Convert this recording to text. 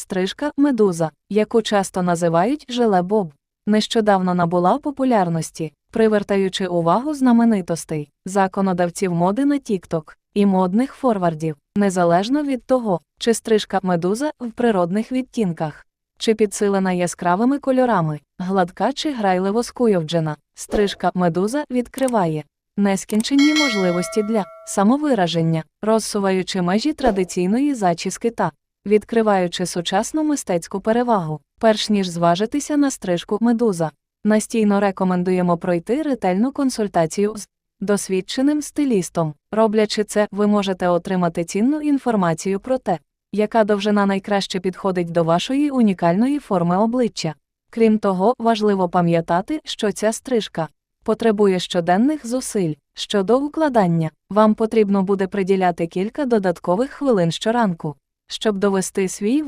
Стрижка медуза, яку часто називають желе Боб, нещодавно набула популярності, привертаючи увагу знаменитостей, законодавців моди на TikTok і модних форвардів, незалежно від того, чи стрижка медуза в природних відтінках, чи підсилена яскравими кольорами, гладка чи грайливо скуйовджена. Стрижка медуза відкриває нескінченні можливості для самовираження, розсуваючи межі традиційної зачіски та відкриваючи сучасну мистецьку перевагу, перш ніж зважитися на стрижку медуза. Настійно рекомендуємо пройти ретельну консультацію з досвідченим стилістом. Роблячи це, ви можете отримати цінну інформацію про те, яка довжина найкраще підходить до вашої унікальної форми обличчя. Крім того, важливо пам'ятати, що ця стрижка потребує щоденних зусиль. Щодо укладання, вам потрібно буде приділяти кілька додаткових хвилин щоранку, щоб довести свій